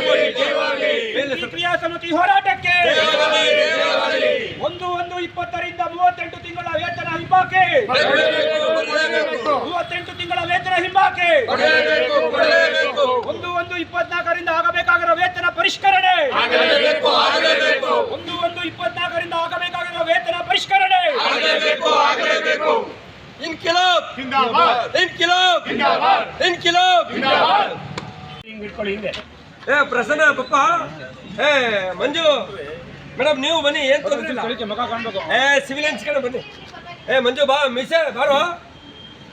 ಈ ಕ್ರಿಯಾ ಸಮಿತಿ ಹೋರಾಟಕ್ಕೆ ಒಂದು ಒಂದು ಇಪ್ಪತ್ತರಿಂದ ಮೂವತ್ತೆಂಟು ತಿಂಗಳ ವೇತನ ಹಿಂಬಾಕೆ. ಮೂವತ್ತೆಂಟು ತಿಂಗಳ ವೇತನ ಹಿಂಬಾಕೆ. ಒಂದು ಒಂದು ಇಪ್ಪತ್ನಾಲ್ಕರಿಂದ ಆಗಬೇಕಾಗಿರೋ ವೇತನ ಪರಿಷ್ಕರಣೆ. ಒಂದು ಒಂದು ಇಪ್ಪತ್ನಾಲ್ಕರಿಂದ ಆಗಬೇಕಾಗಿರೋ ವೇತನ ಪರಿಷ್ಕರಣೆ. ಇನ್ಕಿಲಾಬ್. ಇನ್ಕಿಲಾಬ್. ಇನ್ಕಿಲಾಬ್. ಹಿಂಗ್ ಇಟ್ಕೊಳ್ಳಿ ಹಿಂದೆ ಏ ಪ್ರಸನ್ನ ಪಪ್ಪ. ಏ ಮಂಜು. ಮೇಡಮ್ ನೀವು ಬನ್ನಿ ಏನ್ ತೊಂದ್ರೆ ಇಲ್ಲ. ಏ ಸಿವಿಲ್ ಸಿವಿಲಿಯನ್ಸ್ ಕಡೆ ಬನ್ನಿ. ಏ ಮಂಜು ಬಾ ಮಿಸೆ ಬಾರೋ.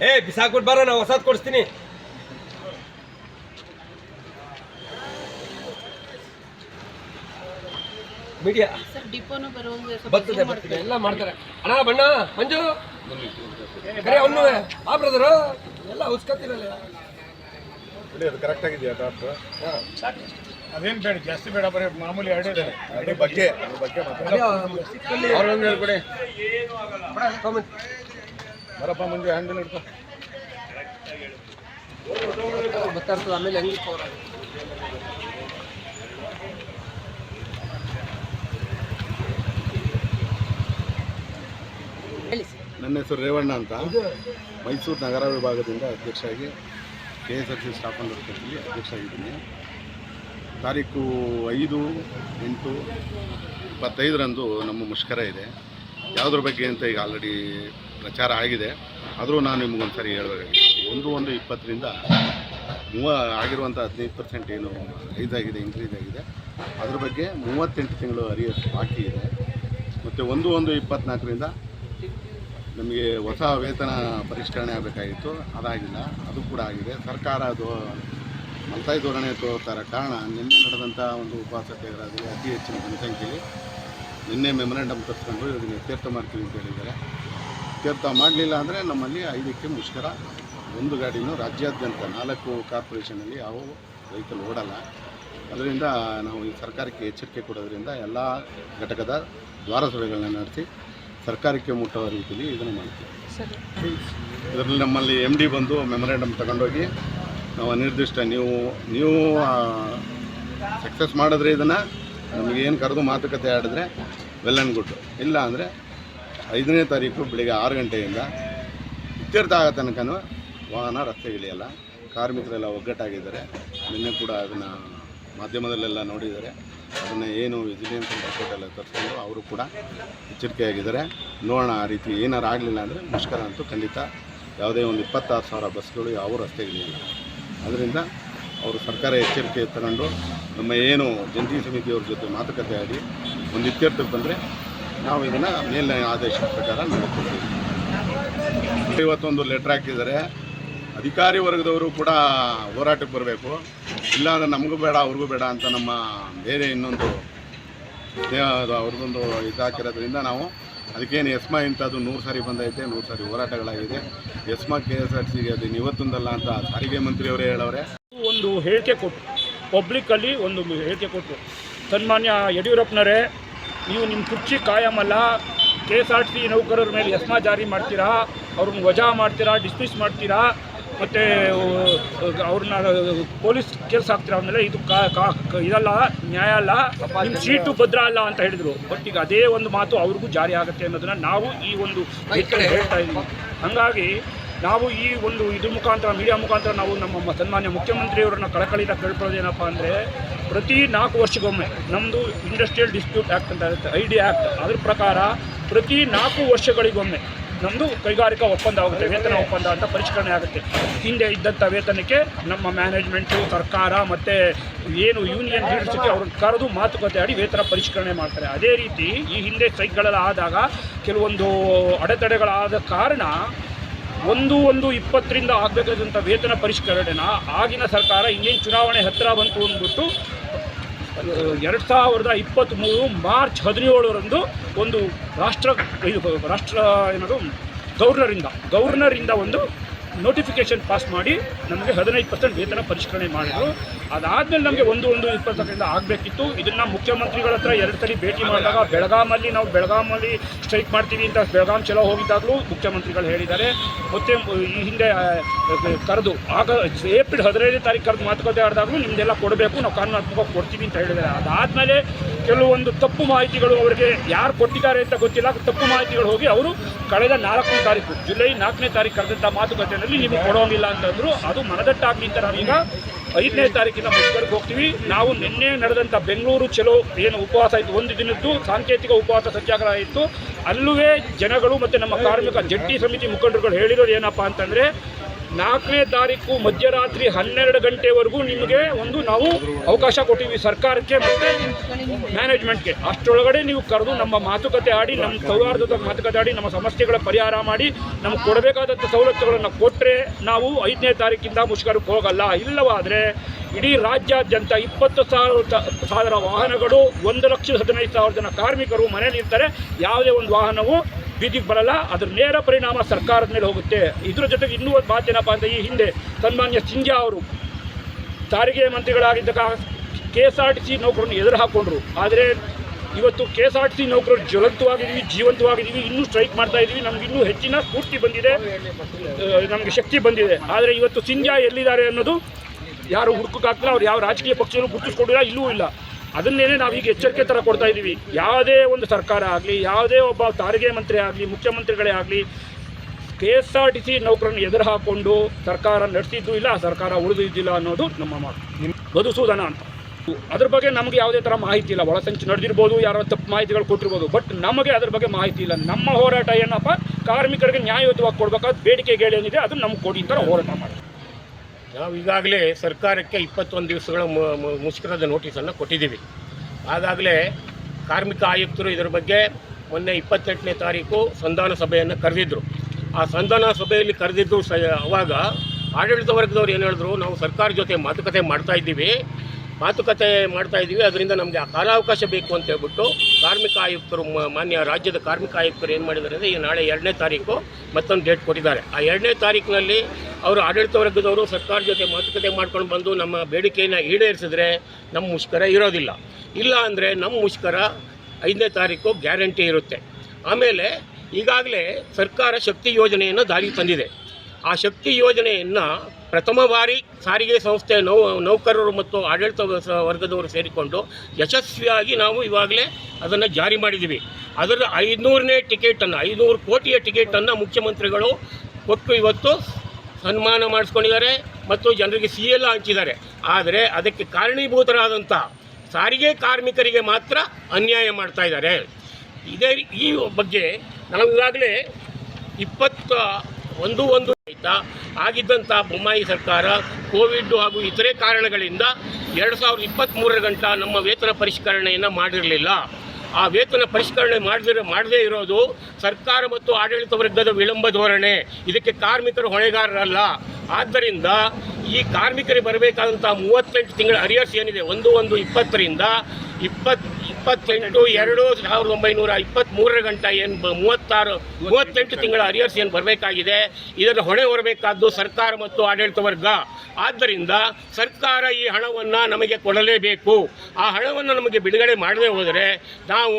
ಏ ಬಿಸಾಕ್ಬಿಟ್ಟು ಬಾರೋ ನಾವು ಹೊಸದ್ ಕೊಡಿಸ್ತೀನಿ. ಮೀಡಿಯಾ ಬರ್ತದೆ ಬರ್ತದೆ. ಎಲ್ಲ ಮಾಡ್ತಾರೆ. ಅಣ್ಣ ಬಣ್ಣ ಮಂಜು. ಬರೀ ಅವನು ಆ ಬ್ರದರು ಎಲ್ಲ ಉಸ್ಕೊತಿರಲ್ಲ ಅದು ಕರೆಕ್ಟ್ ಆಗಿದೆಯಾ ಡಾಕ್ಟರ್ ಅದೇನ್ ಬೇಡ ಜಾಸ್ತಿ ಬೇಡ ಬರೀ ಮಾಮೂಲಿ ಎರಡೇ ಇದೆ ಅದ್ರ ಬಗ್ಗೆ ಅದ್ರ ಬಗ್ಗೆ ಮಾತಾಡಿ ಅವ್ರೊಂದು ಹೇಳ್ಕೊಡಿ ಬರಪ್ಪ ಮುಂದೆ ಹ್ಯಾಂಡಲ್ ಹಿಡ್ಕೊ. ಗೊತ್ತಾಗ್ತದೆ ಆಮೇಲೆ ಹೆಂಗೆ ಹೇಳಿ. ನನ್ನ ಹೆಸರು ರೇವಣ್ಣ ಅಂತ. ಮೈಸೂರು ನಗರ ವಿಭಾಗದಿಂದ ಅಧ್ಯಕ್ಷರಾಗಿ K S R C staff and ವರ್ಕರ್ಸಲ್ಲಿ ಅಧ್ಯಕ್ಷ ಆಗಿದ್ದೀನಿ ತಾರೀಕು ಐದು, ಎಂಟು, ಇಪ್ಪತ್ತೈದರಂದು ನಮ್ಮ ಮುಷ್ಕರ ಇದೆ. ಯಾವುದ್ರ ಬಗ್ಗೆ ಅಂತ ಈಗ ಆಲ್ರೆಡಿ ಪ್ರಚಾರ ಆಗಿದೆ. ಆದರೂ ನಾನು ನಿಮ್ಗೊಂದು ಸಾರಿ ಹೇಳಬೇಕಾಗಿದೆ. ಒಂದು ಒಂದು ಇಪ್ಪತ್ತರಿಂದ ಮೂವ ಆಗಿರುವಂಥ ಹದಿನೈದು ಪರ್ಸೆಂಟ್ ಏನು ಇದಾಗಿದೆ ಇನ್ಕ್ರೀಸ್ ಆಗಿದೆ. ಅದ್ರ ಬಗ್ಗೆ ಮೂವತ್ತೆಂಟು ತಿಂಗಳು ಅರಿಯ ಬಾಕಿ ಇದೆ. ಮತ್ತು ಒಂದು ಒಂದು ಇಪ್ಪತ್ತ್ನಾಲ್ಕರಿಂದ ನಮಗೆ ಹೊಸ ವೇತನ ಪರಿಷ್ಕರಣೆ ಆಗಬೇಕಾಗಿತ್ತು. ಅದಾಗಿಲ್ಲ. ಅದು ಕೂಡ ಆಗಿದೆ. ಸರ್ಕಾರ ಅದು ಮಲ್ತಾಯಿ ಧೋರಣೆ ತೋರ್ತಾರ ಕಾರಣ ನಿನ್ನೆ ನಡೆದಂಥ ಒಂದು ಉಪವಾಸ ಸತ್ಯಾಗ್ರಹದಲ್ಲಿ ಅತಿ ಹೆಚ್ಚಿನ ಜನಸಂಖ್ಯೆಯಲ್ಲಿ ನಿನ್ನೆ ಮೆಮೊರೆಂಡಮ್ ತರಿಸ್ಕೊಂಡು ಇದನ್ನು ಇತ್ಯರ್ಥ ಮಾಡ್ತೀವಿ ಅಂತ ಹೇಳಿದ್ದಾರೆ. ಇತ್ಯರ್ಥ ಮಾಡಲಿಲ್ಲ ಅಂದರೆ ನಮ್ಮಲ್ಲಿ ಐದಕ್ಕೆ ಮುಷ್ಕರ. ಒಂದು ಗಾಡಿನೂ ರಾಜ್ಯಾದ್ಯಂತ ನಾಲ್ಕು ಕಾರ್ಪೊರೇಷನಲ್ಲಿ ಯಾವ ವೆಹಿಕಲ್ ಓಡಲ್ಲ. ಅದರಿಂದ ನಾವು ಈ ಸರ್ಕಾರಕ್ಕೆ ಎಚ್ಚರಿಕೆ ಕೊಡೋದ್ರಿಂದ ಎಲ್ಲ ಘಟಕದ ದ್ವಾರ ಸಭೆಗಳನ್ನ ನಡೆಸಿ ಸರ್ಕಾರಕ್ಕೆ ಮುಟ್ಟುವ ರೀತಿಯಲ್ಲಿ ಇದನ್ನು ಮಾಡ್ತೀವಿ. ಇದರಲ್ಲಿ ನಮ್ಮಲ್ಲಿ ಎಂ ಡಿ ಬಂದು ಮೆಮೊರೇಂಡಮ್ ತಗೊಂಡೋಗಿ ನಾವು ನಿರ್ದಿಷ್ಟ ನೀವು ನೀವು ಸಕ್ಸಸ್ ಮಾಡಿದ್ರೆ ಇದನ್ನು ನಮಗೆ ಏನು ಕರೆದು ಮಾತುಕತೆ ಆಡಿದ್ರೆ ವೆಲ್ ಆ್ಯಂಡ್ ಗುಡ್ ಇಲ್ಲ ಅಂದರೆ ಐದನೇ ತಾರೀಕು ಬೆಳಿಗ್ಗೆ ಆರು ಗಂಟೆಯಿಂದ ಇತ್ಯರ್ಥ ಆಗೋ ತನಕನೂ ವಾಹನ ರಸ್ತೆಗಿಳಿಯಲ್ಲ ಕಾರ್ಮಿಕರೆಲ್ಲ ಒಗ್ಗಟ್ಟಾಗಿದ್ದಾರೆ. ನಿನ್ನೆ ಕೂಡ ಅದನ್ನು ಮಾಧ್ಯಮದಲ್ಲೆಲ್ಲ ನೋಡಿದ್ದಾರೆ. ಅದನ್ನು ಏನು ವಿಜಿಲೆನ್ಸ್ ಎಲ್ಲ ತರಿಸ್ಕೊಂಡು ಅವರು ಕೂಡ ಎಚ್ಚರಿಕೆಯಾಗಿದ್ದಾರೆ. ನೋಡೋಣ ಆ ರೀತಿ ಏನಾರು ಆಗಲಿಲ್ಲ ಅಂದರೆ ಮುಷ್ಕರ ಅಂತೂ ಖಂಡಿತ ಯಾವುದೇ ಒಂದು ಇಪ್ಪತ್ತಾರು ಸಾವಿರ ಬಸ್ಗಳು ಯಾವ ರಸ್ತೆಗಳಿಲ್ಲ ಅದರಿಂದ ಅವರು ಸರ್ಕಾರ ಎಚ್ಚರಿಕೆ ತಗೊಂಡು ನಮ್ಮ ಏನು ಜಂಟಿ ಸಮಿತಿಯವ್ರ ಜೊತೆ ಮಾತುಕತೆ ಆಗಿ ಒಂದು ಇತ್ಯರ್ಥಕ್ಕೆ ಬಂದರೆ ನಾವು ಇದನ್ನು ಮೇಲಿನ ಆದೇಶದ ಪ್ರಕಾರ ನಡೆಸ್ಕೊಡ್ತೀವಿ ಇವತ್ತೊಂದು ಲೆಟ್ರ್ ಹಾಕಿದ್ದಾರೆ. ಅಧಿಕಾರಿ ವರ್ಗದವರು ಕೂಡ ಹೋರಾಟಕ್ಕೆ ಬರಬೇಕು. ಇಲ್ಲಾಂದ್ರೆ ನಮಗೂ ಬೇಡ, ಅವ್ರಿಗೂ ಬೇಡ ಅಂತ ನಮ್ಮ ಬೇರೆ ಇನ್ನೊಂದು ಅವ್ರದ್ದೊಂದು ಇದಾಕಿರೋದ್ರಿಂದ ನಾವು ಅದಕ್ಕೇನು ಎಸ್ಮ ಇಂಥದ್ದು ನೂರು ಸಾರಿ ಬಂದೈತೆ, ನೂರು ಸಾರಿ ಹೋರಾಟಗಳಾಗಿದೆ. ಎಸ್ಮ ಕೆ ಎಸ್ ಆರ್ ಸಿಗೆ ಅದು ಇವತ್ತೊಂದಲ್ಲ ಅಂತ ಸಾರಿಗೆ ಮಂತ್ರಿಯವರೇ ಹೇಳವ್ರೆ. ಒಂದು ಹೇಳಿಕೆ ಕೊಟ್ಟು ಪಬ್ಲಿಕ್ಕಲ್ಲಿ ಒಂದು ಹೇಳಿಕೆ ಕೊಟ್ಟರು ಸನ್ಮಾನ್ಯ ಯಡಿಯೂರಪ್ಪನವರೇ ನೀವು ನಿಮ್ಮ ಕುರ್ಚಿ ಕಾಯಮಲ್ಲ ಕೆ ಎಸ್ ಆರ್ ಟಿ ನೌಕರರ ಮೇಲೆ ಎಸ್ಮಾ ಜಾರಿ ಮಾಡ್ತೀರಾ, ಅವ್ರನ್ನ ವಜಾ ಮಾಡ್ತೀರಾ ಡಿಸ್ಮಿಸ್ ಮಾಡ್ತೀರಾ ಮತ್ತು ಅವ್ರನ್ನ ಪೊಲೀಸ್ ಕೇಸ್ ಹಾಕ್ತಾರೆ ಆಮೇಲೆ ಇದು ಕಾ ಇದಲ್ಲ ನ್ಯಾಯ ಅಲ್ಲ ನಿಮ್ಮ ಸೀಟು ಭದ್ರ ಅಲ್ಲ ಅಂತ ಹೇಳಿದರು. ಬಟ್ ಈಗ ಅದೇ ಒಂದು ಮಾತು ಅವ್ರಿಗೂ ಜಾರಿ ಆಗುತ್ತೆ ಅನ್ನೋದನ್ನ ನಾವು ಈ ಒಂದು ಹೇಳ್ತಾ ಇದ್ದೀವಿ. ಹಾಗಾಗಿ ನಾವು ಈ ಒಂದು ಇದ್ರ ಮುಖಾಂತರ ಮೀಡಿಯಾ ಮುಖಾಂತರ ನಾವು ನಮ್ಮ ಸನ್ಮಾನ್ಯ ಮುಖ್ಯಮಂತ್ರಿಯವರನ್ನ ಕಳಕಳಿಯಿಂದ ಕೇಳ್ಕೊಳ್ಳೋದೇನಪ್ಪ ಅಂದರೆ ಪ್ರತಿ ನಾಲ್ಕು ವರ್ಷಕ್ಕೊಮ್ಮೆ ನಮ್ಮದು ಇಂಡಸ್ಟ್ರಿಯಲ್ ಡಿಸ್ಪ್ಯೂಟ್ ಆ್ಯಕ್ಟ್ ಅಂತ ಇರುತ್ತೆ ಐ ಡಿ ಆ್ಯಕ್ಟ್ ಅದ್ರ ಪ್ರಕಾರ ಪ್ರತಿ ನಾಲ್ಕು ವರ್ಷಗಳಿಗೊಮ್ಮೆ ನಮ್ಮದು ಕೈಗಾರಿಕಾ ಒಪ್ಪಂದ ಆಗುತ್ತೆ, ವೇತನ ಒಪ್ಪಂದ ಅಂತ ಪರಿಷ್ಕರಣೆ ಆಗುತ್ತೆ. ಹಿಂದೆ ಇದ್ದಂಥ ವೇತನಕ್ಕೆ ನಮ್ಮ ಮ್ಯಾನೇಜ್ಮೆಂಟು ಸರ್ಕಾರ ಮತ್ತು ಏನು ಯೂನಿಯನ್ ಲೀಡರ್ಸಿಗೆ ಅವ್ರನ್ನ ಕರೆದು ಮಾತುಕತೆ ಆಡಿ ವೇತನ ಪರಿಷ್ಕರಣೆ ಮಾಡ್ತಾರೆ. ಅದೇ ರೀತಿ ಈ ಹಿಂದೆ ಸ್ಟ್ರೈಕ್ಗಳೆಲ್ಲ ಆದಾಗ ಕೆಲವೊಂದು ಅಡೆತಡೆಗಳಾದ ಕಾರಣ ಒಂದು ಒಂದು ಇಪ್ಪತ್ತರಿಂದ ಆಗಬೇಕಾದಂಥ ವೇತನ ಪರಿಷ್ಕರಣೆನ ಆಗಿನ ಸರ್ಕಾರ ಇನ್ನೇನು ಚುನಾವಣೆ ಹತ್ತಿರ ಬಂತು ಅಂದ್ಬಿಟ್ಟು ಎರಡು ಸಾವಿರದ ಇಪ್ಪತ್ತ್ಮೂರು ಮಾರ್ಚ್ ಹದಿನೇಳರಂದು ಒಂದು ರಾಷ್ಟ್ರ ಇದು ರಾಷ್ಟ್ರ ಏನದು? ಗೌರ್ನರಿಂದ ಗೌರ್ನರಿಂದ ಒಂದು ನೋಟಿಫಿಕೇಷನ್ ಪಾಸ್ ಮಾಡಿ ನಮಗೆ ಹದಿನೈದು ಪರ್ಸೆಂಟ್ ವೇತನ ಪರಿಷ್ಕರಣೆ ಮಾಡಿದರು. ಅದಾದಮೇಲೆ ನಮಗೆ ಒಂದು ಒಂದು ಇಪ್ಪತ್ತರಿಂದ ಆಗಬೇಕಿತ್ತು. ಇದನ್ನು ಮುಖ್ಯಮಂತ್ರಿಗಳ ಹತ್ರ ಎರಡು ಸಲ ಭೇಟಿ ಮಾಡಿದಾಗ ಬೆಳಗಾಮಲ್ಲಿ ನಾವು ಬೆಳಗಾಮಲ್ಲಿ ಸ್ಟ್ರೈಕ್ ಮಾಡ್ತೀವಿ ಅಂತ ಬೆಳಗಾಂ ಚಲೋ ಹೋಗಿದ್ದಾಗಲೂ ಮುಖ್ಯಮಂತ್ರಿಗಳು ಹೇಳಿದ್ದಾರೆ. ಮತ್ತು ಈ ಹಿಂದೆ ಕರೆದು ಆಗ ಏಪ್ರಿಲ್ ಹದಿನೈದನೇ ತಾರೀಕು ಕರೆದು ಮಾತುಕತೆ ಆಡಿದಾಗಲೂ ನಿಮ್ಮದೆಲ್ಲ ಕೊಡಬೇಕು ನಾವು ಕಾನೂನಾತ್ಮಕವಾಗಿ ಕೊಡ್ತೀವಿ ಅಂತ ಹೇಳಿದ್ದಾರೆ. ಅದಾದಮೇಲೆ ಕೆಲವೊಂದು ತಪ್ಪು ಮಾಹಿತಿಗಳು ಅವರಿಗೆ ಯಾರು ಕೊಟ್ಟಿದ್ದಾರೆ ಅಂತ ಗೊತ್ತಿಲ್ಲ. ತಪ್ಪು ಮಾಹಿತಿಗಳು ಹೋಗಿ ಅವರು ಕಳೆದ ನಾಲ್ಕನೇ ತಾರೀಕು, ಜುಲೈ ನಾಲ್ಕನೇ ತಾರೀಕು ಕರೆದಂಥ ಮಾತುಕತೆಯಲ್ಲಿ ನಿಮಗೆ ಕೊಡೋಂಗಿಲ್ಲ ಅಂತಂದರು ಅದು ಮನದಟ್ಟಾಗಲಿ ಅಂತ ನಾವೀಗ ಐದನೇ ತಾರೀಕಿನ ಮುಷ್ಕರಕ್ಕೆ ಹೋಗ್ತೀವಿ. ನಾವು ನಿನ್ನೆ ನಡೆದಂಥ ಬೆಂಗಳೂರು ಚಲೋ ಏನು ಉಪವಾಸ ಇತ್ತು, ಒಂದು ದಿನದ್ದು ಸಾಂಕೇತಿಕ ಉಪವಾಸ ಸತ್ಯಾಗ್ರಹ ಇತ್ತು. ಅಲ್ಲೂ ಜನಗಳು ಮತ್ತು ನಮ್ಮ ಕಾರ್ಮಿಕ ಜಂಟಿ ಸಮಿತಿ ಮುಖಂಡರುಗಳು ಹೇಳಿರೋದು ಏನಪ್ಪ ಅಂತಂದರೆ ನಾಲ್ಕನೇ ತಾರೀಕು ಮಧ್ಯರಾತ್ರಿ ಹನ್ನೆರಡು ಗಂಟೆವರೆಗೂ ನಿಮಗೆ ಒಂದು ನಾವು ಅವಕಾಶ ಕೊಟ್ಟಿವಿ ಸರ್ಕಾರಕ್ಕೆ ಮತ್ತು ಮ್ಯಾನೇಜ್ಮೆಂಟ್ಗೆ ಅಷ್ಟರೊಳಗಡೆ ನೀವು ಕರೆದು ನಮ್ಮ ಮಾತುಕತೆ ಆಡಿ, ನಮ್ಮ ಸೌಹಾರ್ದದ ಮಾತುಕತೆ ಆಡಿ, ನಮ್ಮ ಸಮಸ್ಯೆಗಳ ಪರಿಹಾರ ಮಾಡಿ, ನಮ್ಗೆ ಕೊಡಬೇಕಾದಂಥ ಸವಲತ್ತುಗಳನ್ನು ಕೊಟ್ಟರೆ ನಾವು ಐದನೇ ತಾರೀಕಿಂದ ಮುಷ್ಕರಕ್ಕೆ ಹೋಗಲ್ಲ. ಇಲ್ಲವಾದರೆ ಇಡೀ ರಾಜ್ಯಾದ್ಯಂತ ಇಪ್ಪತ್ತು ಸಾವಿರ ಸಾವಿರ ವಾಹನಗಳು, ಒಂದು ಲಕ್ಷ ಹದಿನೈದು ಸಾವಿರ ಜನ ಕಾರ್ಮಿಕರು ಮನೆಯಲ್ಲಿರ್ತಾರೆ. ಯಾವುದೇ ಒಂದು ವಾಹನವು ಬೀದಿಗೆ ಬರಲ್ಲ, ಅದ್ರ ನೇರ ಪರಿಣಾಮ ಸರ್ಕಾರದ ಮೇಲೆ ಹೋಗುತ್ತೆ. ಇದ್ರ ಜೊತೆಗೆ ಇನ್ನೂ ಒಂದು ಮಾತೇನಪ್ಪ ಅಂತ ಈ ಹಿಂದೆ ಸನ್ಮಾನ್ಯ ಸಿಂಧ್ಯಾ ಅವರು ಸಾರಿಗೆ ಮಂತ್ರಿಗಳಾಗಿದ್ದ K S R T C ನೌಕರನ್ನು ಎದುರು ಹಾಕ್ಕೊಂಡ್ರು ಆದರೆ ಇವತ್ತು K S R T C ನೌಕರರು ಜ್ವಲಂತವಾಗಿದ್ದೀವಿ, ಜೀವಂತವಾಗಿದ್ದೀವಿ, ಇನ್ನೂ ಸ್ಟ್ರೈಕ್ ಮಾಡ್ತಾ ಇದ್ದೀವಿ, ನಮ್ಗೆ ಇನ್ನೂ ಹೆಚ್ಚಿನ ಸ್ಫೂರ್ತಿ ಬಂದಿದೆ ನಮಗೆ ಶಕ್ತಿ ಬಂದಿದೆ. ಆದರೆ ಇವತ್ತು ಸಿಂಧ್ಯಾ ಎಲ್ಲಿದ್ದಾರೆ ಅನ್ನೋದು ಯಾರು ಹುಡುಕಕ್ಕಾಗ್ತಿಲ್ಲ ಅವ್ರು ಯಾವ ರಾಜಕೀಯ ಪಕ್ಷಗಳು ಗುರುತಿಸ್ಕೊಂಡಿಲ್ಲ, ಇಲ್ಲೂ ಇಲ್ಲ. ಅದನ್ನೇನೆ ನಾವು ಈಗ ಎಚ್ಚರಿಕೆ ಥರ ಕೊಡ್ತಾ ಇದ್ದೀವಿ. ಯಾವುದೇ ಒಂದು ಸರ್ಕಾರ ಆಗಲಿ, ಯಾವುದೇ ಒಬ್ಬ ಸಾರಿಗೆ ಮಂತ್ರಿ ಆಗಲಿ, ಮುಖ್ಯಮಂತ್ರಿಗಳೇ ಆಗಲಿ, K S R T C ನೌಕರನ್ನು ಎದುರು ಹಾಕ್ಕೊಂಡು ಸರ್ಕಾರ ನಡೆಸಿದ್ದು ಇಲ್ಲ, ಸರ್ಕಾರ ಉಳಿದಿದ್ದಿಲ್ಲ ಅನ್ನೋದು ನಮ್ಮ ಮಾತು. ಬದುಸೂದನ ಅಂತ. ಅದ್ರ ಬಗ್ಗೆ ನಮಗೆ ಯಾವುದೇ ಥರ ಮಾಹಿತಿ ಇಲ್ಲ. ಒಳಸಂಚು ನಡೆದಿರ್ಬೋದು, ಯಾರೋ ತಪ್ಪು ಮಾಹಿತಿಗಳು ಕೊಟ್ಟಿರ್ಬೋದು, ಬಟ್ ನಮಗೆ ಅದ್ರ ಬಗ್ಗೆ ಮಾಹಿತಿ ಇಲ್ಲ. ನಮ್ಮ ಹೋರಾಟ ಏನಪ್ಪ, ಕಾರ್ಮಿಕರಿಗೆ ನ್ಯಾಯಯುತವಾಗಿ ಕೊಡಬೇಕಾದ ಬೇಡಿಕೆಗೆ ಏನಿದೆ ಅದನ್ನು ನಮ್ಗೆ ಕೊಡಿ ಅಂತ ಹೋರಾಟ ಮಾಡ್ತೀವಿ ನಾವು ಈಗಾಗಲೇ ಸರ್ಕಾರಕ್ಕೆ ಇಪ್ಪತ್ತೊಂದು ದಿವಸಗಳ ಮುಷ್ಕರದ ನೋಟಿಸನ್ನು ಕೊಟ್ಟಿದ್ದೀವಿ. ಆದಾಗಲೇ ಕಾರ್ಮಿಕ ಆಯುಕ್ತರು ಇದರ ಬಗ್ಗೆ ಮೊನ್ನೆ ಇಪ್ಪತ್ತೆಂಟನೇ ತಾರೀಕು ಸಂಧಾನ ಸಭೆಯನ್ನು ಕರೆದಿದ್ದರು ಆ ಸಂಧಾನ ಸಭೆಯಲ್ಲಿ ಕರೆದಿದ್ದು ಸ, ಅವಾಗ ಆಡಳಿತ ವರ್ಗದವ್ರು ಏನು ಹೇಳಿದ್ರು, ನಾವು ಸರ್ಕಾರ ಜೊತೆ ಮಾತುಕತೆ ಮಾಡ್ತಾ ಇದ್ದೀವಿ ಮಾತುಕತೆ ಮಾಡ್ತಾ ಇದ್ದೀವಿ. ಅದರಿಂದ ನಮಗೆ ಆ ಕಾಲಾವಕಾಶ ಬೇಕು ಅಂತ ಹೇಳ್ಬಿಟ್ಟು ಕಾರ್ಮಿಕ ಆಯುಕ್ತರು ಮಾನ್ಯ ರಾಜ್ಯದ ಕಾರ್ಮಿಕ ಆಯುಕ್ತರು ಏನು ಮಾಡಿದ್ದಾರೆ ಅಂದರೆ ಈ ನಾಳೆ ಎರಡನೇ ತಾರೀಕು ಮತ್ತೊಂದು ಡೇಟ್ ಕೊಟ್ಟಿದ್ದಾರೆ. ಆ ಎರಡನೇ ತಾರೀಕಿನಲ್ಲಿ ಅವರು ಆಡಳಿತ ವರ್ಗದವರು ಸರ್ಕಾರ ಜೊತೆ ಮಾತುಕತೆ ಮಾಡ್ಕೊಂಡು ಬಂದು ನಮ್ಮ ಬೇಡಿಕೆಯನ್ನು ಈಡೇರಿಸಿದ್ರೆ ನಮ್ಮ ಮುಷ್ಕರ ಇರೋದಿಲ್ಲ. ಇಲ್ಲ ಅಂದರೆ ನಮ್ಮ ಮುಷ್ಕರ ಐದನೇ ತಾರೀಕು ಗ್ಯಾರಂಟಿ ಇರುತ್ತೆ. ಆಮೇಲೆ ಈಗಾಗಲೇ ಸರ್ಕಾರ ಶಕ್ತಿ ಯೋಜನೆಯನ್ನು ದಾರಿಗೆ ತಂದಿದೆ. ಆ ಶಕ್ತಿ ಯೋಜನೆಯನ್ನು ಪ್ರಥಮ ಬಾರಿ ಸಾರಿಗೆ ಸಂಸ್ಥೆ ನೌ, ನೌಕರರು ಮತ್ತು ಆಡಳಿತ ವರ್ಗದವರು ಸೇರಿಕೊಂಡು ಯಶಸ್ವಿಯಾಗಿ ನಾವು ಇವಾಗಲೇ ಅದನ್ನು ಜಾರಿ ಮಾಡಿದ್ದೀವಿ. ಅದರ ಐದುನೂರನೇ ಟಿಕೆಟನ್ನು ಐದುನೂರು ಕೋಟಿಯ ಟಿಕೆಟನ್ನು ಮುಖ್ಯಮಂತ್ರಿಗಳು ಕೊಟ್ಟು ಇವತ್ತು ಸನ್ಮಾನ ಮಾಡಿಸ್ಕೊಂಡಿದ್ದಾರೆ ಮತ್ತು ಜನರಿಗೆ ಸಿ ಎಲ್ಲ ಹಂಚಿದ್ದಾರೆ. ಆದರೆ ಅದಕ್ಕೆ ಕಾರಣೀಭೂತರಾದಂಥ ಸಾರಿಗೆ ಕಾರ್ಮಿಕರಿಗೆ ಮಾತ್ರ ಅನ್ಯಾಯ ಮಾಡ್ತಾ ಇದ್ದಾರೆ. ಇದೇ ಈ ಬಗ್ಗೆ ನಾವು ಈಗಾಗಲೇ ಇಪ್ಪತ್ತ ಒಂದು ಒಂದು ಆಯ್ತಾ ಆಗಿದ್ದಂಥ ಬೊಮ್ಮಾಯಿ ಸರ್ಕಾರ, ಕೋವಿಡ್ ಹಾಗೂ ಇತರೆ ಕಾರಣಗಳಿಂದ ಎರಡು ಸಾವಿರದ ಇಪ್ಪತ್ತ್ಮೂರರ ಗಂಟ ನಮ್ಮ ವೇತನ ಪರಿಷ್ಕರಣೆಯನ್ನು ಮಾಡಿರಲಿಲ್ಲ. ಆ ವೇತನ ಪರಿಷ್ಕರಣೆ ಮಾಡದಿರ, ಮಾಡದೇ ಇರೋದು ಸರ್ಕಾರ ಮತ್ತು ಆಡಳಿತ ವರ್ಗದ ವಿಳಂಬ ಧೋರಣೆ. ಇದಕ್ಕೆ ಕಾರ್ಮಿಕರು ಹೊಣೆಗಾರರಲ್ಲ. ಆದ್ದರಿಂದ ಈ ಕಾರ್ಮಿಕರಿಗೆ ಬರಬೇಕಾದಂಥ ಮೂವತ್ತೆಂಟು ತಿಂಗಳ ಅರಿಯರ್ಸ್ ಏನಿದೆ? ಒಂದು ಒಂದು ಇಪ್ಪತ್ತರಿಂದ ಇಪ್ಪತ್ ಇಪ್ಪತ್ತೆಂಟು, ಎರಡು ಸಾವಿರದ ಒಂಬೈನೂರ ಇಪ್ಪತ್ತ್ಮೂರರ ಗಂಟ ಏನು ಮೂವತ್ತಾರು, ಮೂವತ್ತೆಂಟು ತಿಂಗಳ ಅರಿಯರ್ಸ್ ಏನು ಬರಬೇಕಾಗಿದೆ? ಇದನ್ನು ಹೊಣೆ ಹೊರಬೇಕಾದ್ದು ಸರ್ಕಾರ ಮತ್ತು ಆಡಳಿತ ವರ್ಗ. ಆದ್ದರಿಂದ ಸರ್ಕಾರ ಈ ಹಣವನ್ನು ನಮಗೆ ಕೊಡಲೇಬೇಕು. ಆ ಹಣವನ್ನು ನಮಗೆ ಬಿಡುಗಡೆ ಮಾಡದೇ ಹೋದರೆ ನಾವು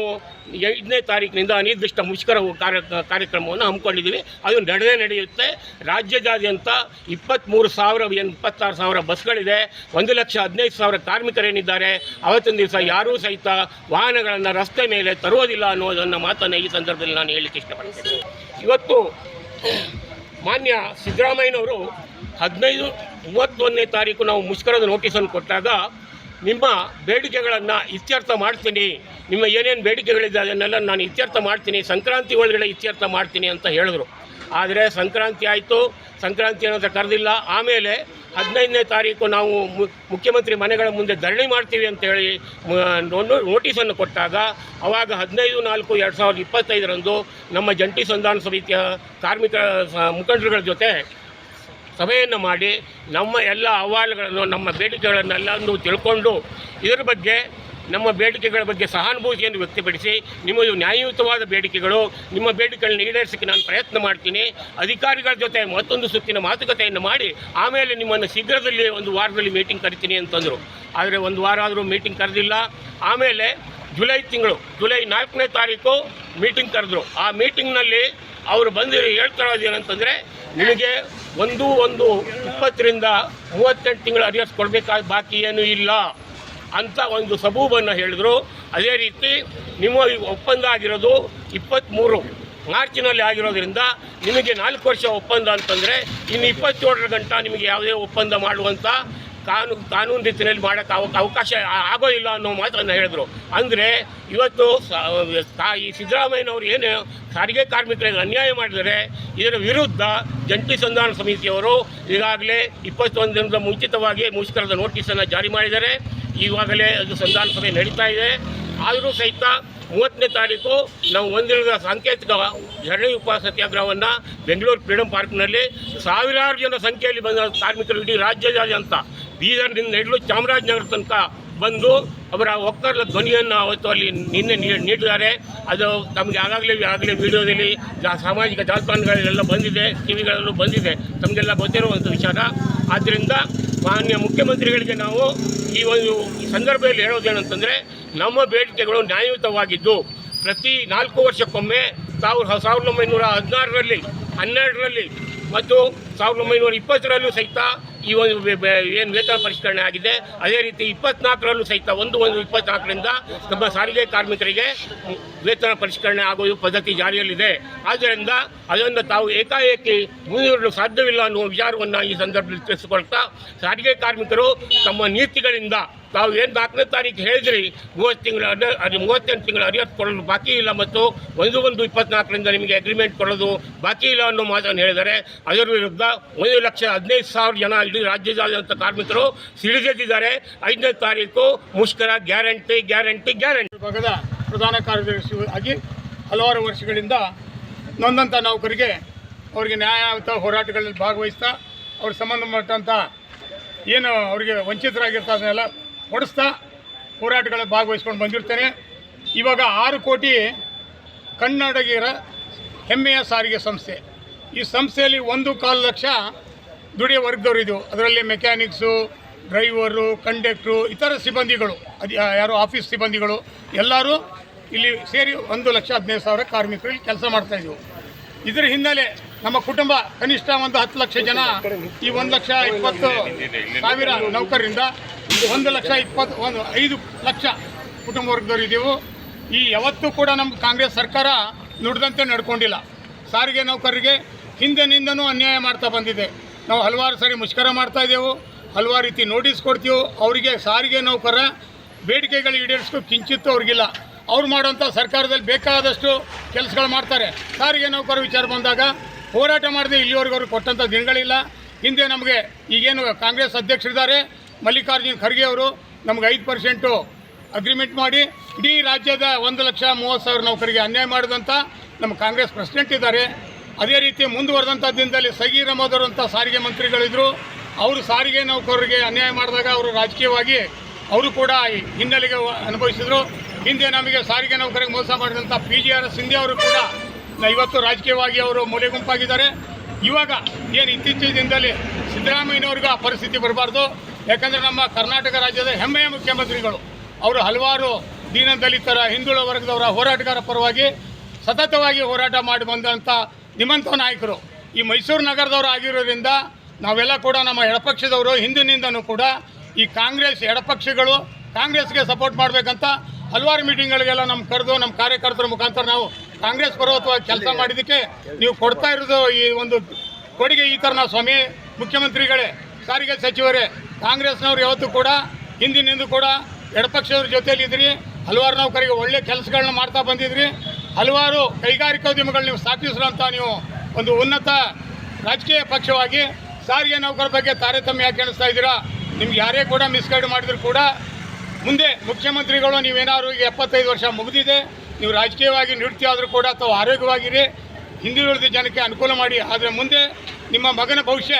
ಐದನೇ ತಾರೀಕಿನಿಂದ ಅನಿರ್ದಿಷ್ಟ ಮುಷ್ಕರ ಕಾರ್ಯ ಕಾರ್ಯಕ್ರಮವನ್ನು ಹಮ್ಮಿಕೊಂಡಿದ್ದೀವಿ. ಅದು ನಡೆದೇ ನಡೆಯುತ್ತೆ. ರಾಜ್ಯದಾದ್ಯಂತ ಇಪ್ಪತ್ತ್ಮೂರು ಸಾವಿರ ಏನು ಇಪ್ಪತ್ತಾರು ಸಾವಿರ ಬಸ್ಗಳಿದೆ ಒಂದು ಲಕ್ಷ ಹದಿನೈದು ಸಾವಿರ ಕಾರ್ಮಿಕರೇನಿದ್ದಾರೆ. ಅವತ್ತಿನ ದಿವಸ ಯಾರೂ ಸಹಿತ ವಾಹನಗಳನ್ನು ರಸ್ತೆ ಮೇಲೆ ತರುವುದಿಲ್ಲ ಅನ್ನೋದನ್ನು ಮಾತನ್ನು ಈ ಸಂದರ್ಭದಲ್ಲಿ ನಾನು ಹೇಳಲಿಕ್ಕೆ ಇಷ್ಟಪಡ್ತೇನೆ. ಇವತ್ತು ಮಾನ್ಯ ಸಿದ್ದರಾಮಯ್ಯನವರು ಹದಿನೈದು ಮೂವತ್ತೊಂದನೇ ತಾರೀಕು ನಾವು ಮುಷ್ಕರದ ನೋಟಿಸನ್ನು ಕೊಟ್ಟಾಗ ನಿಮ್ಮ ಬೇಡಿಕೆಗಳನ್ನು ಇತ್ಯರ್ಥ ಮಾಡ್ತೀನಿ, ನಿಮ್ಮ ಏನೇನು ಬೇಡಿಕೆಗಳಿದೆ ಅದನ್ನೆಲ್ಲ ನಾನು ಇತ್ಯರ್ಥ ಮಾಡ್ತೀನಿ, ಸಂಕ್ರಾಂತಿ ಒಳಗಡೆ ಇತ್ಯರ್ಥ ಮಾಡ್ತೀನಿ ಅಂತ ಹೇಳಿದ್ರು. ಆದರೆ ಸಂಕ್ರಾಂತಿ ಆಯಿತು. ಸಂಕ್ರಾಂತಿ ಅಂತ ಕರೆದಿಲ್ಲ. ಆಮೇಲೆ ಹದಿನೈದನೇ ತಾರೀಕು ನಾವು ಮುಖ್ಯಮಂತ್ರಿ ಮನೆಗಳ ಮುಂದೆ ಧರಣಿ ಮಾಡ್ತೀವಿ ಅಂತೇಳಿ ನೋಟಿಸನ್ನು ಕೊಟ್ಟಾಗ ಅವಾಗ ಹದಿನೈದು, ನಾಲ್ಕು, ಎರಡು ಸಾವಿರದ ಇಪ್ಪತ್ತೈದರಂದು ನಮ್ಮ ಜಂಟಿ ಸಂಧಾನ ಸಮಿತಿಯ ಕಾರ್ಮಿಕ ಮುಖಂಡರುಗಳ ಜೊತೆ ಸಭೆಯನ್ನು ಮಾಡಿ ನಮ್ಮ ಎಲ್ಲ ಅಹವಾಲುಗಳನ್ನು, ನಮ್ಮ ಬೇಡಿಕೆಗಳನ್ನೆಲ್ಲ ತಿಳ್ಕೊಂಡು ಇದರ ಬಗ್ಗೆ ನಮ್ಮ ಬೇಡಿಕೆಗಳ ಬಗ್ಗೆ ಸಹಾನುಭೂತಿಯನ್ನು ವ್ಯಕ್ತಪಡಿಸಿ ನಿಮ್ಮದು ನ್ಯಾಯಯುತವಾದ ಬೇಡಿಕೆಗಳು, ನಿಮ್ಮ ಬೇಡಿಕೆಗಳನ್ನ ಈಡೇರಿಸಕ್ಕೆ ನಾನು ಪ್ರಯತ್ನ ಮಾಡ್ತೀನಿ. ಅಧಿಕಾರಿಗಳ ಜೊತೆ ಮತ್ತೊಂದು ಸುತ್ತಿನ ಮಾತುಕತೆಯನ್ನು ಮಾಡಿ, ಆಮೇಲೆ ನಿಮ್ಮನ್ನು ಶೀಘ್ರದಲ್ಲಿ ಒಂದು ವಾರದಲ್ಲಿ ಮೀಟಿಂಗ್ ಕರಿತೀನಿ ಅಂತಂದರು. ಆದರೆ ಒಂದು ವಾರ ಆದರೂ ಮೀಟಿಂಗ್ ಕರೆದಿಲ್ಲ. ಆಮೇಲೆ ಜುಲೈ ತಿಂಗಳು, ಜುಲೈ ನಾಲ್ಕನೇ ತಾರೀಕು ಮೀಟಿಂಗ್ ಕರೆದ್ರು. ಆ ಮೀಟಿಂಗ್ನಲ್ಲಿ ಅವರು ಬಂದಿರೋ ಹೇಳ್ತಾ ಇರೋದು ಏನಂತಂದರೆ ನಿಮಗೆ ಒಂದು ಒಂದು ಇಪ್ಪತ್ತರಿಂದ ಮೂವತ್ತೆಂಟು ತಿಂಗಳು ಅರಿಯರ್ಸ್ ಕೊಡಬೇಕಾದ ಬಾಕಿ ಏನೂ ಇಲ್ಲ. ಅಂತ ಒಂದು ಸಬೂಬನ್ನು ಹೇಳಿದರು. ಅದೇ ರೀತಿ ನಿಮ್ಮ ಒಪ್ಪಂದ ಆಗಿರೋದು ಇಪ್ಪತ್ತ್ಮೂರು ಮಾರ್ಚಿನಲ್ಲಿ ಆಗಿರೋದ್ರಿಂದ ನಿಮಗೆ ನಾಲ್ಕು ವರ್ಷ ಒಪ್ಪಂದ ಅಂತಂದರೆ ಇನ್ನು ಇಪ್ಪತ್ತೇಳರ ಗಂಟ ನಿಮಗೆ ಯಾವುದೇ ಒಪ್ಪಂದ ಮಾಡುವಂಥ ಕಾನೂನು ಕಾನೂನು ರೀತಿಯಲ್ಲಿ ಮಾಡೋಕ್ಕೆ ಅವ, ಅವಕಾಶ ಆಗೋ ಇಲ್ಲ ಅನ್ನೋ ಮಾತನ್ನು ಹೇಳಿದ್ರು. ಅಂದರೆ ಇವತ್ತು ಈ ಸಿದ್ದರಾಮಯ್ಯನವರು ಏನು ಸಾರಿಗೆ ಕಾರ್ಮಿಕರಿಗೆ ಅನ್ಯಾಯ ಮಾಡಿದರೆ ಇದರ ವಿರುದ್ಧ ಜಂಟಿ ಸಂಧಾನ ಸಮಿತಿಯವರು ಈಗಾಗಲೇ ಇಪ್ಪತ್ತೊಂದು ದಿನದ ಮುಂಚಿತವಾಗಿ ಮುಷ್ಕರದ ನೋಟಿಸನ್ನು ಜಾರಿ ಮಾಡಿದ್ದಾರೆ. ಈಗಾಗಲೇ ಅದು ಸಂಧಾನ ಸಭೆ ನಡೀತಾ ಇದೆ. ಆದರೂ ಸಹಿತ ಮೂವತ್ತನೇ ತಾರೀಕು ನಾವು ಹೊಂದಿರುವ ಸಾಂಕೇತಿಕ ಧರಣಿ ಉಪವಾಸ ಸತ್ಯಾಗ್ರಹವನ್ನು ಬೆಂಗಳೂರು ಫ್ರೀಡಂ ಪಾರ್ಕ್ನಲ್ಲಿ ಸಾವಿರಾರು ಜನ ಸಂಖ್ಯೆಯಲ್ಲಿ ಬಂದ ಕಾರ್ಮಿಕರು ಇಡೀ ರಾಜ್ಯದಾದ್ಯಂತ ಬೀದರ್ನಿಂದ ಹಿಡಿದು ಚಾಮರಾಜನಗರ ತನಕ ಬಂದು ಅವರ ಒಕ್ಕರದ ಧ್ವನಿಯನ್ನು ಅವತ್ತು ಅಲ್ಲಿ ನಿನ್ನೆ ನೀಡಿದ್ದಾರೆ. ಅದು ತಮಗೆ ಆಗಾಗಲೇ ಆಗಲೇ ವಿಡಿಯೋದಲ್ಲಿ ಸಾಮಾಜಿಕ ಜಾಲತಾಣಗಳಲ್ಲೆಲ್ಲ ಬಂದಿದೆ, ಟಿವಿಗಳಲ್ಲೂ ಬಂದಿದೆ. ತಮಗೆಲ್ಲ ಗೊತ್ತಿರುವಂಥ ವಿಚಾರ. ಆದ್ದರಿಂದ ಮಾನ್ಯ ಮುಖ್ಯಮಂತ್ರಿಗಳಿಗೆ ನಾವು ಈ ಒಂದು ಈ ಸಂದರ್ಭದಲ್ಲಿ ಹೇಳೋದೇನಂತಂದರೆ, ನಮ್ಮ ಬೇಡಿಕೆಗಳು ನ್ಯಾಯಯುತವಾಗಿದ್ದು, ಪ್ರತಿ ನಾಲ್ಕು ವರ್ಷಕ್ಕೊಮ್ಮೆ ಸಾವಿರದ ಸಾವಿರದ ಒಂಬೈನೂರ ಹದಿನಾರರಲ್ಲಿ, ಹನ್ನೆರಡರಲ್ಲಿ ಮತ್ತು ಸಾವಿರದ ಒಂಬೈನೂರ ಇಪ್ಪತ್ತರಲ್ಲೂ ಸಹಿತ ಈ ಏನು ವೇತನ ಪರಿಷ್ಕರಣೆ ಆಗಿದೆ, ಅದೇ ರೀತಿ ಇಪ್ಪತ್ನಾಲ್ಕರಲ್ಲೂ ಸಹಿತ ಒಂದು ಒಂದು ಇಪ್ಪತ್ನಾಲ್ಕರಿಂದ ನಮ್ಮ ಸಾರಿಗೆ ಕಾರ್ಮಿಕರಿಗೆ ವೇತನ ಪರಿಷ್ಕರಣೆ ಆಗುವ ಪದ್ಧತಿ ಜಾರಿಯಲ್ಲಿದೆ. ಆದ್ದರಿಂದ ಅದನ್ನು ತಾವು ಏಕಾಏಕಿ ಮುಂದುವರಲು ಸಾಧ್ಯವಿಲ್ಲ ಅನ್ನುವ ವಿಚಾರವನ್ನು ಈ ಸಂದರ್ಭದಲ್ಲಿ ತಿಳಿಸಿಕೊಳ್ತಾ, ಸಾರಿಗೆ ಕಾರ್ಮಿಕರು ತಮ್ಮ ನೀತಿಗಳಿಂದ ತಾವು ಏನು ನಾಲ್ಕನೇ ತಾರೀಕು ಹೇಳಿದ್ರಿ, ಮೂವತ್ತು ತಿಂಗಳ ಅದು ಮೂವತ್ತೆಂಟು ತಿಂಗಳ ಅರಿಯತ್ ಕೊಡಲು ಬಾಕಿ ಇಲ್ಲ ಮತ್ತು ಒಂದು ಒಂದು ಇಪ್ಪತ್ನಾಲ್ಕರಿಂದ ನಿಮಗೆ ಅಗ್ರಿಮೆಂಟ್ ಕೊಡೋದು ಬಾಕಿ ಇಲ್ಲ ಅನ್ನೋ ಮಾತನ್ನು ಹೇಳಿದ್ದಾರೆ. ಅದರ ವಿರುದ್ಧ ಒಂದು ಲಕ್ಷ ಹದಿನೈದು ಸಾವಿರ ಜನ ಇಡೀ ರಾಜ್ಯದಾದ್ಯಂತ ಕಾರ್ಮಿಕರು ಸಿಡಿದೆದ್ದಿದ್ದಾರೆ. ಐದನೇ ತಾರೀಕು ಮುಷ್ಕರ ಗ್ಯಾರಂಟಿ ಗ್ಯಾರಂಟಿ ಗ್ಯಾರಂಟಿ. ವಿಭಾಗದ ಪ್ರಧಾನ ಕಾರ್ಯದರ್ಶಿ ಆಗಿ ಹಲವಾರು ವರ್ಷಗಳಿಂದ ನೊಂದಂಥ ನೌಕರಿಗೆ ಅವರಿಗೆ ನ್ಯಾಯಯುತ ಹೋರಾಟಗಳಲ್ಲಿ ಭಾಗವಹಿಸ್ತಾ ಅವ್ರ ಸಂಬಂಧಪಟ್ಟಂಥ ಏನು ಅವರಿಗೆ ವಂಚಿತರಾಗಿರ್ತಾ ಅದನ್ನೆಲ್ಲ ಹೋರಾಟಗಳ ಭಾಗವಹಿಸ್ಕೊಂಡು ಬಂದಿರ್ತೇನೆ. ಇವಾಗ ಆರು ಕೋಟಿ ಕನ್ನಡಿಗರ ಹೆಮ್ಮೆಯ ಸಾರಿಗೆ ಸಂಸ್ಥೆ. ಈ ಸಂಸ್ಥೆಯಲ್ಲಿ ಒಂದು ಕಾಲು ಲಕ್ಷ ದುಡಿಯ ವರ್ಗದವರು ಇದು ಅದರಲ್ಲಿ ಮೆಕ್ಯಾನಿಕ್ಸು ಡ್ರೈವರು ಕಂಡಕ್ಟ್ರು ಇತರ ಸಿಬ್ಬಂದಿಗಳು, ಅದು ಯಾರು ಆಫೀಸ್ ಸಿಬ್ಬಂದಿಗಳು ಎಲ್ಲರೂ ಇಲ್ಲಿ ಸೇರಿ ಒಂದು ಲಕ್ಷ ಹದಿನೈದು ಸಾವಿರ ಕಾರ್ಮಿಕರು ಕೆಲಸ ಮಾಡ್ತಾ ಇದ್ದೀವಿ ಇದರ ಹಿನ್ನೆಲೆ ನಮ್ಮ ಕುಟುಂಬ ಕನಿಷ್ಠ ಒಂದು ಹತ್ತು ಲಕ್ಷ ಜನ ಈ ಒಂದು ಲಕ್ಷ ಇಪ್ಪತ್ತು ಸಾವಿರ ನೌಕರರಿಂದ ಒಂದು ಲಕ್ಷ ಇಪ್ಪತ್ತು ಒಂದು ಐದು ಲಕ್ಷ ಕುಟುಂಬ ವರ್ಗದವರು ಇದ್ದೀವಿ. ಈ ಯಾವತ್ತೂ ಕೂಡ ನಮ್ಮ ಕಾಂಗ್ರೆಸ್ ಸರ್ಕಾರ ನುಡಿದಂತೆ ನಡ್ಕೊಂಡಿಲ್ಲ. ಸಾರಿಗೆ ನೌಕರರಿಗೆ ಹಿಂದಿನಿಂದನೂ ಅನ್ಯಾಯ ಮಾಡ್ತಾ ಬಂದಿದೆ. ನಾವು ಹಲವಾರು ಸಾರಿ ಮುಷ್ಕರ ಮಾಡ್ತಾ ಇದ್ದೆವು. ಹಲವಾರು ರೀತಿ ನೋಟಿಸ್ ಕೊಡ್ತೀವಿ. ಅವರಿಗೆ ಸಾರಿಗೆ ನೌಕರ ಬೇಡಿಕೆಗಳು ಈಡೇರಿಸ್ಕೊ ಕಿಂಚಿತ್ತು ಅವ್ರಿಗಿಲ್ಲ. ಅವ್ರು ಮಾಡುವಂಥ ಸರ್ಕಾರದಲ್ಲಿ ಬೇಕಾದಷ್ಟು ಕೆಲಸಗಳು ಮಾಡ್ತಾರೆ. ಸಾರಿಗೆ ನೌಕರ ವಿಚಾರ ಬಂದಾಗ ಹೋರಾಟ ಮಾಡದೆ ಇಲ್ಲಿವರೆಗೂ ಅವ್ರಿಗೆ ಕೊಟ್ಟಂಥ ದಿನಗಳಿಲ್ಲ. ಹಿಂದೆ ನಮಗೆ ಈಗೇನು ಕಾಂಗ್ರೆಸ್ ಅಧ್ಯಕ್ಷರಿದ್ದಾರೆ ಮಲ್ಲಿಕಾರ್ಜುನ್ ಖರ್ಗೆ ಅವರು ನಮ್ಗೆ ಐದು ಪರ್ಸೆಂಟು ಅಗ್ರಿಮೆಂಟ್ ಮಾಡಿ, ಇಡೀ ರಾಜ್ಯದ ಒಂದು ಲಕ್ಷ ಮೂವತ್ತು ಸಾವಿರ ನೌಕರಿಗೆ ಅನ್ಯಾಯ ಮಾಡಿದಂಥ ನಮ್ಮ ಕಾಂಗ್ರೆಸ್ ಪ್ರೆಸಿಡೆಂಟ್ ಇದ್ದಾರೆ. ಅದೇ ರೀತಿ ಮುಂದುವರೆದಂಥ ದಿನದಲ್ಲಿ ಸಗೀರ್ ಅಹಮದ್ ಅವರಂಥ ಸಾರಿಗೆ ಮಂತ್ರಿಗಳಿದ್ದರು ಅವರು ಸಾರಿಗೆ ನೌಕರರಿಗೆ ಅನ್ಯಾಯ ಮಾಡಿದಾಗ ಅವರು ರಾಜಕೀಯವಾಗಿ ಅವರು ಕೂಡ ಹಿನ್ನೆಲೆಗೆ ಅನುಭವಿಸಿದರು. ಹಿಂದೆ ನಮಗೆ ಸಾರಿಗೆ ನೌಕರಿಗೆ ಮೋಸ ಮಾಡಿದಂಥ ಪಿ ಜಿ ಆರ್ ಸಿಂಧೆ ಅವರು ಕೂಡ ಇವತ್ತು ರಾಜಕೀಯವಾಗಿ ಅವರು ಮೂಲೆ ಗುಂಪಾಗಿದ್ದಾರೆ ಇವಾಗ ಏನು ಇತ್ತೀಚಿನ ದಿನದಲ್ಲಿ ಸಿದ್ದರಾಮಯ್ಯನವ್ರಿಗೆ ಆ ಪರಿಸ್ಥಿತಿ ಬರಬಾರ್ದು. ಯಾಕಂದರೆ ನಮ್ಮ ಕರ್ನಾಟಕ ರಾಜ್ಯದ ಹೆಮ್ಮೆಯ ಮುಖ್ಯಮಂತ್ರಿಗಳು. ಅವರು ಹಲವಾರು ದೀನ ದಲಿತರ ಹಿಂದುಳ ವರ್ಗದವರ ಹೋರಾಟಗಾರ ಪರವಾಗಿ ಸತತವಾಗಿ ಹೋರಾಟ ಮಾಡಿ ಬಂದಂಥ ನಿಮ್ಮಂಥ ನಾಯಕರು. ಈ ಮೈಸೂರು ನಗರದವರು ಆಗಿರೋದ್ರಿಂದ ನಾವೆಲ್ಲ ಕೂಡ ನಮ್ಮ ಎಡಪಕ್ಷದವರು ಹಿಂದಿನಿಂದನೂ ಕೂಡ ಈ ಕಾಂಗ್ರೆಸ್ ಎಡಪಕ್ಷಗಳು ಕಾಂಗ್ರೆಸ್ಗೆ ಸಪೋರ್ಟ್ ಮಾಡಬೇಕಂತ ಹಲವಾರು ಮೀಟಿಂಗ್ಗಳಿಗೆಲ್ಲ ನಮ್ಮ ಕರೆದು ನಮ್ಮ ಕಾರ್ಯಕರ್ತರ ಮುಖಾಂತರ ನಾವು ಕಾಂಗ್ರೆಸ್ ಪರ್ವತವಾಗಿ ಕೆಲಸ ಮಾಡಿದ್ದಕ್ಕೆ ನೀವು ಕೊಡ್ತಾ ಇರೋದು ಈ ಒಂದು ಕೊಡುಗೆ ಈ ಥರ ನಾವು ಸ್ವಾಮಿ ಮುಖ್ಯಮಂತ್ರಿಗಳೇ ಸಾರಿಗೆ ಸಚಿವರೇ ಕಾಂಗ್ರೆಸ್ನವ್ರು ಯಾವತ್ತೂ ಕೂಡ ಹಿಂದಿನಿಂದ ಕೂಡ ಎಡಪಕ್ಷದವ್ರ ಜೊತೆಯಲ್ಲಿ ಇದ್ರಿ ಹಲವಾರು ನೌಕರಿಗೆ ಒಳ್ಳೆ ಕೆಲಸಗಳನ್ನ ಮಾಡ್ತಾ ಬಂದಿದ್ರಿ ಹಲವಾರು ಕೈಗಾರಿಕೋದ್ಯಮಗಳು ನೀವು ಸ್ಥಾಪಿಸಿರುವಂಥ ನೀವು ಒಂದು ಉನ್ನತ ರಾಜಕೀಯ ಪಕ್ಷವಾಗಿ ಸಾರಿಗೆ ನೌಕರ ಬಗ್ಗೆ ತಾರತಮ್ಯ ಯಾಕೆ ಅನಿಸ್ತಾ ಇದ್ದೀರಾ ನಿಮ್ಗೆ ಯಾರೇ ಕೂಡ ಮಿಸ್ಗೈಡ್ ಮಾಡಿದ್ರು ಕೂಡ ಮುಂದೆ ಮುಖ್ಯಮಂತ್ರಿಗಳು ನೀವೇನಾದ್ರು ಈಗ ಎಪ್ಪತ್ತೈದು ವರ್ಷ ಮುಗಿದಿದೆ, ನೀವು ರಾಜಕೀಯವಾಗಿ ನೃತ್ಯ ಆದರೂ ಕೂಡ ತಾವು ಆರೋಗ್ಯವಾಗಿರಿ, ಹಿಂದುಳಿದ ಜನಕ್ಕೆ ಅನುಕೂಲ ಮಾಡಿ. ಆದರೆ ಮುಂದೆ ನಿಮ್ಮ ಮಗನ ಭವಿಷ್ಯ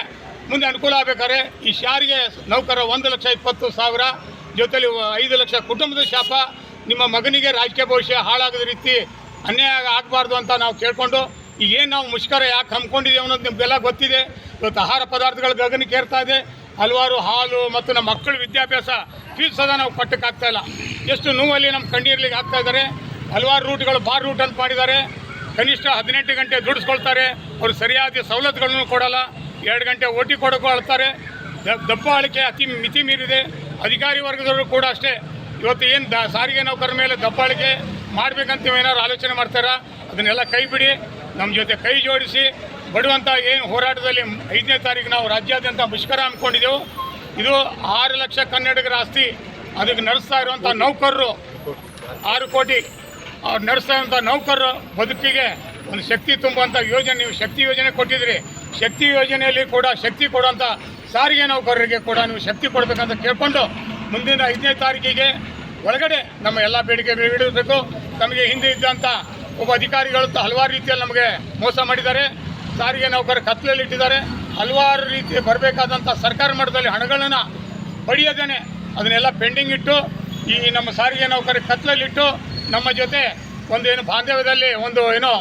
ಮುಂದೆ ಅನುಕೂಲ ಆಗಬೇಕಾದ್ರೆ ಈ ಶಾರಿಗೆ ನೌಕರ ಒಂದು ಲಕ್ಷ ಇಪ್ಪತ್ತು ಸಾವಿರ, ಜೊತೆಲಿ ಐದು ಲಕ್ಷ ಕುಟುಂಬದ ಶಾಪ, ನಿಮ್ಮ ಮಗನಿಗೆ ರಾಜಕೀಯ ಭವಿಷ್ಯ ಹಾಳಾಗದ ರೀತಿ ಅನ್ಯಾಯ ಆಗಬಾರ್ದು ಅಂತ ನಾವು ಕೇಳಿಕೊಂಡು ಈಗ ಏನು ನಾವು ಮುಷ್ಕರ ಯಾಕೆ ಹಮ್ಮಿಕೊಂಡಿದ್ದೀವಿ ಅನ್ನೋದು ನಿಮಗೆಲ್ಲ ಗೊತ್ತಿದೆ. ಇವತ್ತು ಆಹಾರ ಪದಾರ್ಥಗಳ ಗಗನಕ್ಕೆ ಏರ್ತಾ ಇದೆ. ಹಲವಾರು ಹಾಲು ಮತ್ತು ನಮ್ಮ ಮಕ್ಕಳ ವಿದ್ಯಾಭ್ಯಾಸ ಫೀಸ್ ಸದಾ ನಾವು ಕಟ್ಟಕ್ಕಾಗ್ತಾ ಇಲ್ಲ. ಎಷ್ಟು ನೋವಲ್ಲಿ ನಮ್ಮ ಕಣ್ಣೀರ್ಲಿಗೆ ಆಗ್ತಾ ಇದ್ದಾರೆ. ಹಲವಾರು ರೂಟ್ಗಳು ಬಾರ್ ರೂಟ್ ಅಂತ ಮಾಡಿದ್ದಾರೆ. ಕನಿಷ್ಠ ಹದಿನೆಂಟು ಗಂಟೆ ದುಡಿಸ್ಕೊಳ್ತಾರೆ. ಅವರು ಸರಿಯಾದ ಸವಲತ್ತುಗಳನ್ನು ಕೊಡಲ್ಲ. ಎರಡು ಗಂಟೆ ಓಟಿ ಕೊಡೋಕ್ಕೂ ಅಳ್ತಾರೆ. ದ- ದಬ್ಬಾಳಿಕೆ ಅತಿ ಮಿತಿ ಮೀರಿದೆ. ಅಧಿಕಾರಿ ವರ್ಗದವರು ಕೂಡ ಅಷ್ಟೇ. ಇವತ್ತು ಏನು ದ ಸಾರಿಗೆ ನೌಕರ ಮೇಲೆ ದಬ್ಬಾಳಿಕೆ ಮಾಡಬೇಕಂತ ಏನಾದ್ರು ಆಲೋಚನೆ ಮಾಡ್ತಾರಾ? ಅದನ್ನೆಲ್ಲ ಕೈ ಬಿಡಿ ನಮ್ಮ ಜೊತೆ ಕೈ ಜೋಡಿಸಿ. ಬಡುವಂಥ ಏನು ಹೋರಾಟದಲ್ಲಿ ಐದನೇ ತಾರೀಕು ನಾವು ರಾಜ್ಯಾದ್ಯಂತ ಮುಷ್ಕರ ಅಂದ್ಕೊಂಡಿದ್ದೆವು ಇದು ಆರು ಲಕ್ಷ ಕನ್ನಡಿಗರ ಆಸ್ತಿ. ಅದಕ್ಕೆ ನಡೆಸ್ತಾ ಇರುವಂಥ ನೌಕರರು ಆರು ಕೋಟಿ ಅವ್ರು ನಡೆಸ್ತಾ ಇರುವಂಥ ನೌಕರರು ಬದುಕಿಗೆ ಒಂದು ಶಕ್ತಿ ತುಂಬುವಂಥ ಯೋಜನೆ, ನೀವು ಶಕ್ತಿ ಯೋಜನೆ ಕೊಟ್ಟಿದ್ರಿ ಶಕ್ತಿ ಯೋಜನೆಯಲ್ಲಿ ಕೂಡ ಶಕ್ತಿ ಕೊಡುವಂಥ ಸಾರಿಗೆ ನೌಕರರಿಗೆ ಕೂಡ ನೀವು ಶಕ್ತಿ ಕೊಡಬೇಕಂತ ಕೇಳಿಕೊಂಡು ಮುಂದಿನ ಐದನೇ ತಾರೀಕಿಗೆ ಒಳಗಡೆ ನಮ್ಮ ಎಲ್ಲ ಬೇಡಿಕೆ ಇಡಬೇಕು ನಮಗೆ ಹಿಂದೆ ಇದ್ದಂಥ ಒಬ್ಬ ಅಧಿಕಾರಿಗಳು ಹಲವಾರು ರೀತಿಯಲ್ಲಿ ನಮಗೆ ಮೋಸ ಮಾಡಿದ್ದಾರೆ. ಸಾರಿಗೆ ನೌಕರ ಕತ್ತಲಲ್ಲಿ ಇಟ್ಟಿದ್ದಾರೆ. ಹಲವಾರು ರೀತಿ ಬರಬೇಕಾದಂಥ ಸರ್ಕಾರ ಮಟ್ಟದಲ್ಲಿ ಹಣಗಳನ್ನು ಪಡೆಯದೇನೆ. ಅದನ್ನೆಲ್ಲ ಪೆಂಡಿಂಗ್ ಇಟ್ಟು, ಈ ನಮ್ಮ ಸಾರಿಗೆ ನೌಕರ ಕತ್ಲಲ್ಲಿಟ್ಟು ನಮ್ಮ ಜೊತೆ ಒಂದೇನು ಬಾಂಧವ್ಯದಲ್ಲಿ ಒಂದು ಏನೋ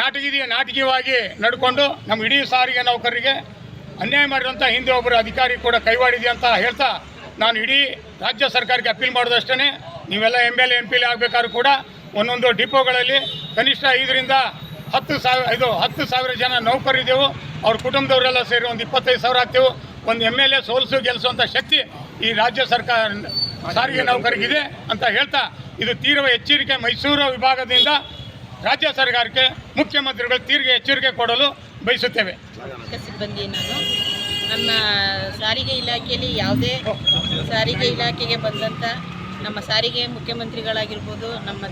ನಾಟಕೀಯ, ನಾಟಕೀಯವಾಗಿ ನಡ್ಕೊಂಡು ನಮ್ಮ ಇಡೀ ಸಾರಿಗೆ ನೌಕರರಿಗೆ ಅನ್ಯಾಯ ಮಾಡಿದಂಥ ಹಿಂದೆ ಒಬ್ಬರು ಅಧಿಕಾರಿ ಕೂಡ ಕೈವಾಡಿದೆ ಅಂತ ಹೇಳ್ತಾ ನಾನು ಇಡೀ ರಾಜ್ಯ ಸರ್ಕಾರಕ್ಕೆ ಅಪೀಲ್ ಮಾಡೋದಷ್ಟೇ ನೀವೆಲ್ಲ M L M P L ಆಗಬೇಕಾದ್ರೂ ಕೂಡ ಒಂದೊಂದು ಡಿಪೋಗಳಲ್ಲಿ ಕನಿಷ್ಠ ಐದರಿಂದ ಹತ್ತು ಸಾವಿರ, ಇದು ಹತ್ತು ಸಾವಿರ ಜನ ನೌಕರಿದ್ದೆವು ಅವ್ರ ಕುಟುಂಬದವರೆಲ್ಲ ಸೇರಿ ಒಂದು ಇಪ್ಪತ್ತೈದು ಸಾವಿರ ಆಗ್ತೇವೆ. ಒಂದು ಎಂ ಎಲ್ ಎ ಸೋಲಿಸು ಗೆಲ್ಲಿಸುವಂಥ ಶಕ್ತಿ ಈ ರಾಜ್ಯ ಸರ್ಕಾರ, ಸಾರಿಗೆ ನೌಕರಿಗಿದೆ ಅಂತ ಹೇಳ್ತಾ, ಇದು ತೀವ್ರ ಎಚ್ಚರಿಕೆ ಮೈಸೂರು ವಿಭಾಗದಿಂದ ರಾಜ್ಯ ಸರ್ಕಾರಕ್ಕೆ, ಮುಖ್ಯಮಂತ್ರಿಗಳು ತೀರ್ಗೆ ಎಚ್ಚರಿಕೆ ಕೊಡಲು ಬಯಸುತ್ತೇವೆ. ಸಿಬ್ಬಂದಿ ನಾನು. ನಮ್ಮ ಸಾರಿಗೆ ಇಲಾಖೆಯಲ್ಲಿ ಯಾವುದೇ ಸಾರಿಗೆ ಇಲಾಖೆಗೆ ಬಂದಂಥ ನಮ್ಮ ಸಾರಿಗೆ ಮುಖ್ಯಮಂತ್ರಿಗಳಾಗಿರ್ಬೋದು, ನಮ್ಮ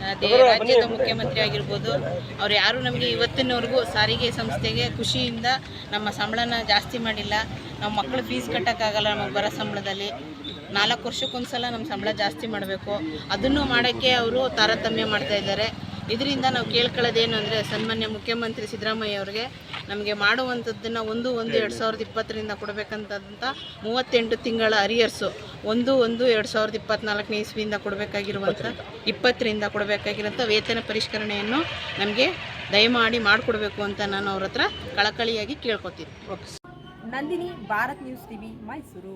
ದ ದೇ ರಾಜ್ಯದ ಮುಖ್ಯಮಂತ್ರಿ ಆಗಿರ್ಬೋದು. ಅವ್ರು ಯಾರು ನಮಗೆ ಇವತ್ತಿನವರೆಗೂ ಸಾರಿಗೆ ಸಂಸ್ಥೆಗೆ ಖುಷಿಯಿಂದ ನಮ್ಮ ಸಂಬಳನ ಜಾಸ್ತಿ ಮಾಡಿಲ್ಲ. ನಮ್ಮ ಮಕ್ಕಳು ಫೀಸ್ ಕಟ್ಟೋಕ್ಕಾಗಲ್ಲ ನಮಗೆ ಬರೋ ಸಂಬಳದಲ್ಲಿ. ನಾಲ್ಕು ವರ್ಷಕ್ಕೊಂದ್ಸಲ ನಮ್ಮ ಸಂಬಳ ಜಾಸ್ತಿ ಮಾಡಬೇಕು. ಅದನ್ನು ಮಾಡೋಕ್ಕೆ ಅವರು ತಾರತಮ್ಯ ಮಾಡ್ತಾ ಇದ್ದಾರೆ. ಇದರಿಂದ ನಾವು ಕೇಳ್ಕೊಳ್ಳೋದೇನು ಅಂದರೆ ಸನ್ಮಾನ್ಯ ಮುಖ್ಯಮಂತ್ರಿ ಸಿದ್ದರಾಮಯ್ಯ ಅವರಿಗೆ ನಮಗೆ ಮಾಡುವಂಥದ್ದನ್ನು ಒಂದು ಒಂದು ಎರಡು ಸಾವಿರದ ಇಪ್ಪತ್ತರಿಂದ ಕೊಡಬೇಕಂತಂತ ಮೂವತ್ತೆಂಟು ತಿಂಗಳ ಅರಿಯರ್ಸು ಒಂದು ಒಂದು ಎರಡು ಸಾವಿರದ ಇಪ್ಪತ್ತ್ನಾಲ್ಕನೇ ಇಸ್ವಿಯಿಂದ ಕೊಡಬೇಕಾಗಿರುವಂಥ ಇಪ್ಪತ್ತರಿಂದ ಕೊಡಬೇಕಾಗಿರುವಂಥ ವೇತನ ಪರಿಷ್ಕರಣೆಯನ್ನು ನಮಗೆ ದಯಮಾಡಿ ಮಾಡಿಕೊಡ್ಬೇಕು ಅಂತ ನಾನು ಅವ್ರ ಹತ್ರ ಕಳಕಳಿಯಾಗಿ ಕೇಳ್ಕೊತೀನಿ. Nandini Bharat news TV Mysuru.